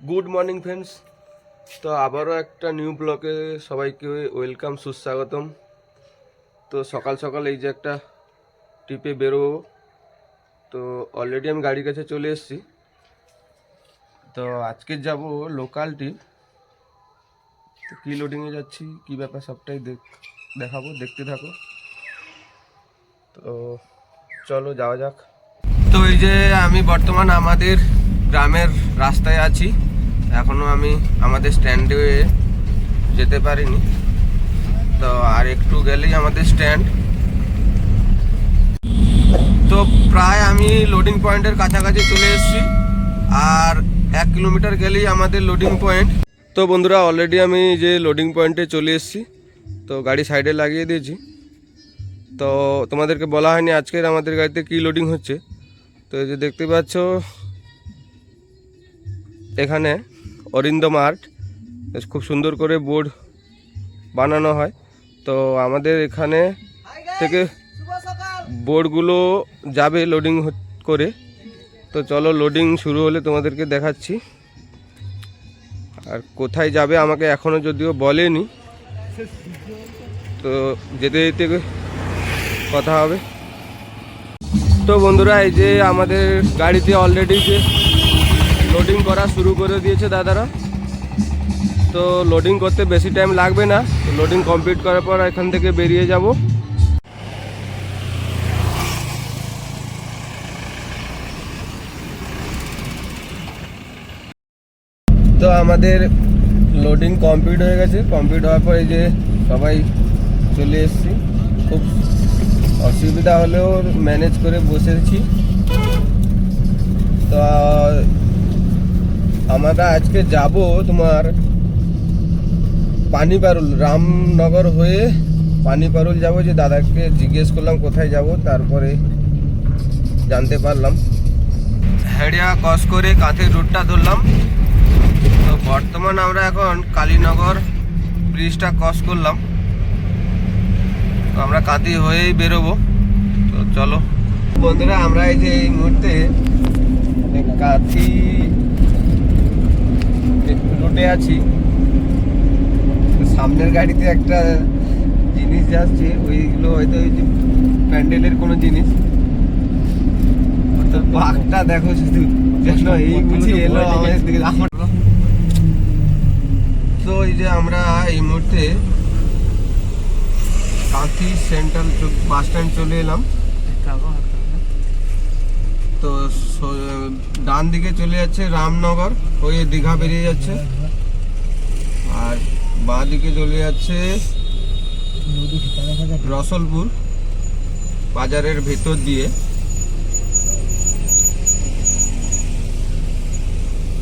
Good morning friends তো আবারও একটা নিউ ব্লকে সবাইকে ওয়েলকাম সুস্বাগতম। তো সকাল সকাল এই যে একটা ট্রিপে বেরোবো। তো অলরেডি আমি গাড়ির কাছে চলে এসেছি। তো আজকে যাব লোকাল ট্রিপ তো কী লোডিংয়ে যাচ্ছি, কী ব্যাপার সবটাই দেখ, দেখাবো, দেখতে থাকো। তো চলো যাওয়া যাক। তো এই যে আমি বর্তমান আমাদের গ্রামের রাস্তায় আছি। এখনও আমি আমাদের স্ট্যান্ডে যেতে পারিনি। তো আর একটু গেলেই আমাদের স্ট্যান্ড তো প্রায় আমি লোডিং পয়েন্টের কাছাকাছি চলে এসেছি। আর এক কিলোমিটার গেলেই আমাদের লোডিং পয়েন্ট তো বন্ধুরা অলরেডি আমি যে লোডিং পয়েন্টে চলে এসেছি, তো গাড়ি সাইডে লাগিয়ে দিয়েছি। তো তোমাদেরকে বলা হয়নি আজকের আমাদের গাড়িতে কী লোডিং হচ্ছে। তো এই যে দেখতে পাচ্ছ, এখানে অরিন্দম আর্ট। খুব সুন্দর করে বোর্ড বানানো হয়। তো আমাদের এখানে থেকে বোর্ডগুলো যাবে লোডিং করে। তো চলো লোডিং শুরু হলে তোমাদেরকে দেখাচ্ছি। আর কোথায় যাবে আমাকে এখনও যদিও বলেনি। তো যেতে যেতে কথা হবে। তো বন্ধুরা, এই যে আমাদের গাড়িতে অলরেডি যে লোডিং করা শুরু করে দিয়েছে দাদারা। তো লোডিং করতে বেশি টাইম লাগবে না। লোডিং কমপ্লিট করার পর এখান থেকে বেরিয়ে যাব। তো আমাদের লোডিং কমপ্লিট হয়ে গেছে। কমপ্লিট হওয়ার পর যে সবাই চলে এসেছি। খুব অসুবিধা হলেও ম্যানেজ করে বসেছি। তো আমরা আজকে যাব তোমার পানিপারুল, রামনগর হয়ে পানিপারুল যাব। যে দাদাকে জিজ্ঞেস করলাম কোথায় যাব, তারপরে জানতে পারলাম। হেডিয়া ক্রস করে কাঁথের রুটটা ধরলাম। তো বর্তমান আমরা এখন কালীনগর ব্রিজটা ক্রস করলাম। তো আমরা কাঁতি হয়েই বেরোবো। তো চলো। বন্ধুরা, আমরা এই যে এই মুহূর্তে কাঁথি রুটে আছি। সামনের গাড়িতে একটা জিনিস যাচ্ছে, ওইগুলো হয়তো ওই যে প্যান্ডেলের কোনো জিনিস। তো বাঘটা দেখো শুধু। যেন এই বুঝি এলো আমাদের দিকে। তো এই যে আমরা এই মুহূর্তে কাঁথি সেন্ট্রাল বাস স্ট্যান্ড চলে এলাম। তো ডান দিকে চলে যাচ্ছে রামনগর হয়ে দীঘা বেরিয়ে যাচ্ছে। আর বাঁ দিকে চলে যাচ্ছে রসলপুর, বাজারের ভেতর দিয়ে।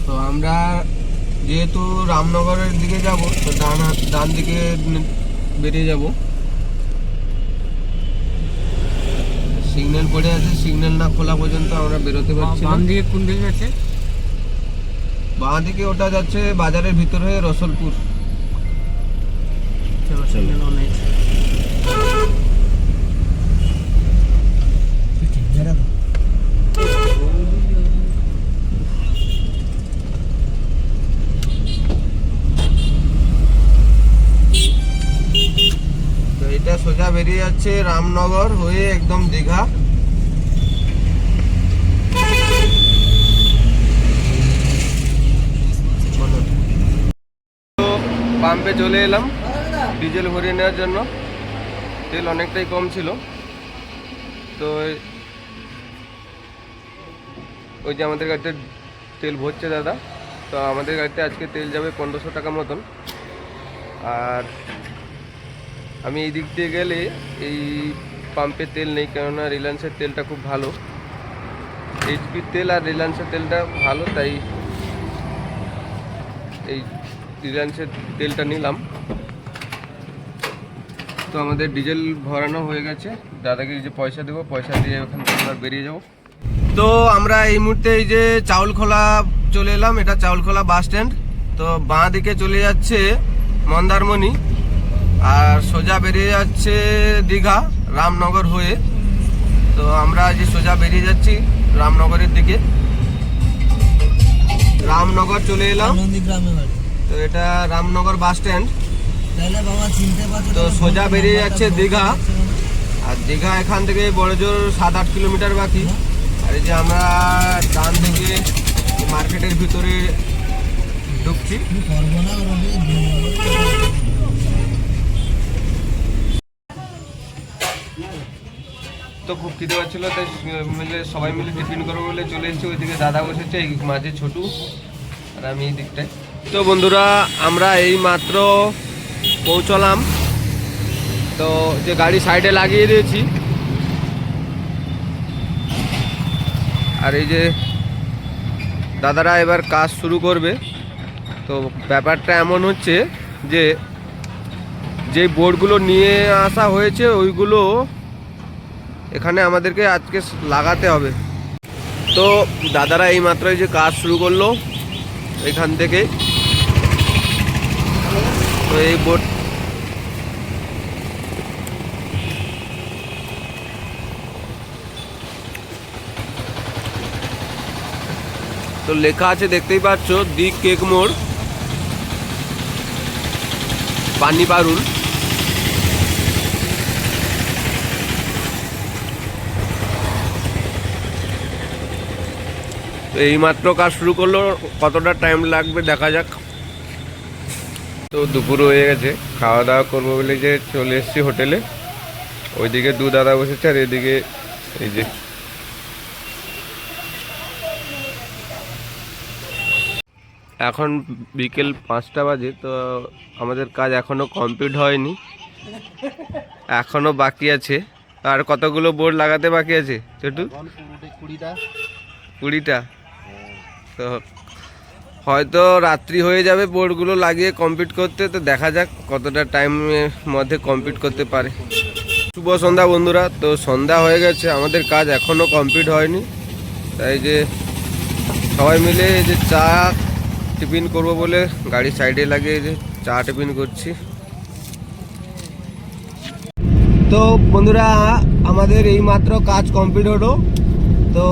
তো আমরা যেহেতু রামনগরের দিকে যাব, তো ডান ডান দিকে বেরিয়ে যাব। সিগন্যাল পড়ে আছে সিগন্যাল না খোলা পর্যন্ত আমরা বেরোতে পারছি বাম দিকে কোন দিকে যাচ্ছে? বাঁ দিকে ওটা যাচ্ছে বাজারের ভিতর হয়ে রসলপুর। চলো সিগন্যাল অন আছে তো এটা সোজা বেরিয়ে যাচ্ছে রামনগর হয়ে একদম দীঘা। পাম্পে চলে এলাম, ডিজেল ভরিয়ে নেওয়ার জন্য। তেল অনেকটাই কম ছিল। তো ওই যে আমাদের গাড়িতে তেল ভরছে দাদা, তো আমাদের গাড়িতে আজকে তেল যাবে পনেরোশো টাকা মতন। আর আমি এই দিক দিয়ে গেলে এই পাম্পে তেল নেই, কেননা রিলায়েন্সের তেলটা খুব ভালো। এইচপির তেল আর রিলায়েন্সের তেলটা ভালো, তাই এই রিলায়েন্সের তেলটা নিলাম। তো আমাদের ডিজেল ভরানো হয়ে গেছে। দাদাকে যে পয়সা দেবো, পয়সা দিয়ে ওখান থেকে আমরা বেরিয়ে যাব। তো আমরা এই মুহূর্তে এই যে চাউলখোলা চলে এলাম, এটা চাউলখোলা বাস স্ট্যান্ড। তো বাঁ দিকে চলে যাচ্ছে মন্দারমণি। আর সোজা বেরিয়ে যাচ্ছে দীঘা রামনগর হয়ে। তো আমরা যে সোজা বেরিয়ে যাচ্ছি রামনগরের দিকে। রামনগর চলে এলাম। তো এটা রামনগর বাস স্ট্যান্ড। তো সোজা বেরিয়ে যাচ্ছে দীঘা। আর দীঘা এখান থেকে বড় জোর সাত আট কিলোমিটার বাকি। আর এই যে আমরা ডান থেকে মার্কেটের ভিতরে ঢুকছি কি করব না রবি তো খুব খিদে পাচ্ছিল, তাই মিলে সবাই মিলে টিফিন করব বলে চলে এসেছি। ওইদিকে দাদা বসেছে, এই মাঝে ছোটু, আর আমি এই দিকটায়। তো বন্ধুরা, আমরা এই মাত্র পৌঁছলাম। তো যে গাড়ি সাইডে লাগিয়ে দিয়েছি। আর এই যে দাদারা এবার কাজ শুরু করবে। তো ব্যাপারটা এমন হচ্ছে যে যে বোর্ডগুলো নিয়ে আসা হয়েছে, ওইগুলো এখানে আমাদেরকে আজকে লাগাতে হবে। তো দাদারা এই মাত্রই যে কাজ শুরু করল এখান থেকে। তো এই বোর্ড তো লেখা আছে, দেখতেই পাচ্ছ, দি কেক মোড়। পানি পারুল। তো এইমাত্র কাজ শুরু করল কতটা টাইম লাগবে দেখা যাক। তো দুপুর হয়ে গেছে খাওয়া দাওয়া করব বলে যে চলে এসেছি হোটেলে। ওইদিকে দু দাদা বসেছে আর এদিকে এই যে। এখন বিকেল পাঁচটা বাজে তো আমাদের কাজ এখনও কমপ্লিট হয়নি। এখনও বাকি আছে। আর কতগুলো বোর্ড লাগাতে বাকি আছে ছোটু? কুড়িটা। কুড়িটা? তো হয়তো রাত্রি হয়ে যাবে বোর্ডগুলো লাগিয়ে কমপ্লিট করতে, তো দেখা যাক কতটা টাইমের মধ্যে কমপ্লিট করতে পারে। শুভ সন্ধ্যা বন্ধুরা, তো সন্ধ্যা হয়ে গেছে, আমাদের কাজ এখনও কমপ্লিট হয়নি। তাই যে সবাই মিলে যে চা টিফিন করব বলে গাড়ি সাইডে লাগিয়ে যে চা টিফিন করছি। তো বন্ধুরা, আমাদের এই মাত্র কাজ কমপ্লিট হলো। তো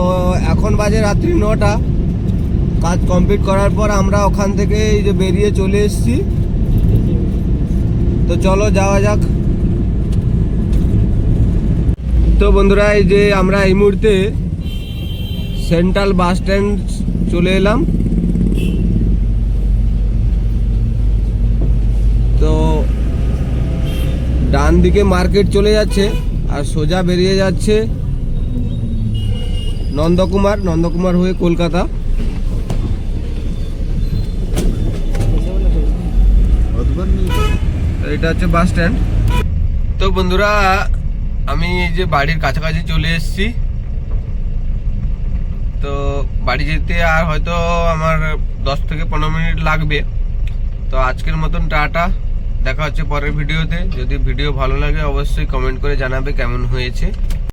এখন বাজে রাত্রি নটা। কাজ কমপ্লিট করার পর আমরা ওখান থেকে এই যে বেরিয়ে চলে এসেছি। তো চলো যাওয়া যাক। তো বন্ধুরা, এই যে আমরা এই মুহূর্তে সেন্ট্রাল বাস স্ট্যান্ড চলে এলাম। তো ডান দিকে মার্কেট চলে যাচ্ছে আর সোজা বেরিয়ে যাচ্ছে নন্দকুমার নন্দকুমার হয়ে কলকাতা। এটা হচ্ছে বাস স্ট্যান্ড। তো বন্ধুরা, আমি এই যে বাড়ির কাছাকাছি চলে এসেছি। তো বাড়ি যেতে আর হয়তো আমার দশ থেকে পনেরো মিনিট লাগবে। তো আজকের মতন টাটা। দেখা হচ্ছে পরের ভিডিওতে। যদি ভিডিও ভালো লাগে, অবশ্যই কমেন্ট করে জানাবে কেমন হয়েছে।